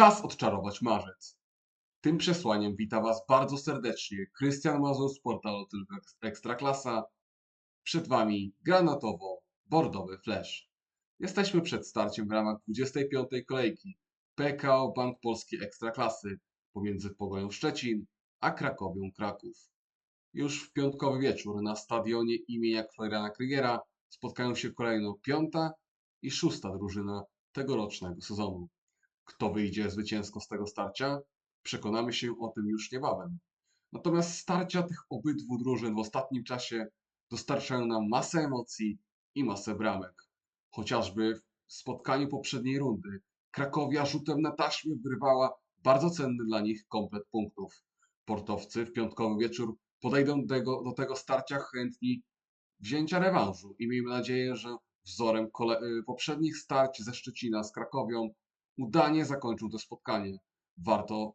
Czas odczarować marzec. Tym przesłaniem wita Was bardzo serdecznie Krystian Mazur z portalu Tylko Ekstraklasa. Przed Wami granatowo-bordowy flash. Jesteśmy przed starciem w ramach 25. kolejki PKO Bank Polski Ekstraklasy pomiędzy Pogonią Szczecin a Krakowią Kraków. Już w piątkowy wieczór na stadionie imienia Floriana Krygera spotkają się kolejno piąta i szósta drużyna tegorocznego sezonu. Kto wyjdzie zwycięsko z tego starcia? Przekonamy się o tym już niebawem. Natomiast starcia tych obydwu drużyn w ostatnim czasie dostarczają nam masę emocji i masę bramek. Chociażby w spotkaniu poprzedniej rundy Krakowia rzutem na taśmę wyrwała bardzo cenny dla nich komplet punktów. Portowcy w piątkowy wieczór podejdą do tego, do tego starcia chętni wzięcia rewanżu i miejmy nadzieję, że wzorem poprzednich starć ze Szczecina z Krakowią udanie zakończą to spotkanie. Warto,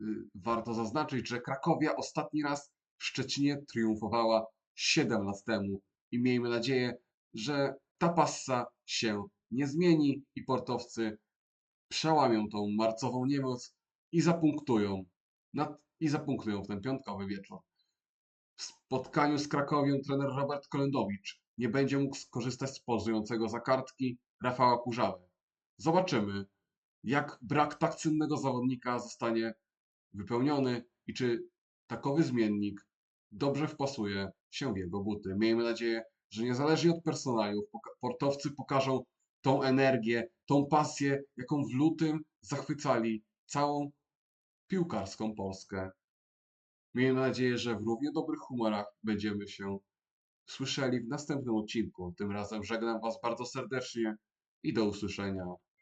y, warto zaznaczyć, że Krakowia ostatni raz w Szczecinie triumfowała 7 lat temu i miejmy nadzieję, że ta passa się nie zmieni i portowcy przełamią tą marcową niemoc i zapunktują, na, i zapunktują w ten piątkowy wieczór. W spotkaniu z Krakowią trener Robert Kolendowicz nie będzie mógł skorzystać z pozującego za kartki Rafała Kurzały. Zobaczymy, jak brak tak cennego zawodnika zostanie wypełniony i czy takowy zmiennik dobrze wpasuje się w jego buty. Miejmy nadzieję, że niezależnie od personaliów, portowcy pokażą tą energię, tą pasję, jaką w lutym zachwycali całą piłkarską Polskę. Miejmy nadzieję, że w równie dobrych humorach będziemy się słyszeli w następnym odcinku. Tym razem żegnam Was bardzo serdecznie i do usłyszenia.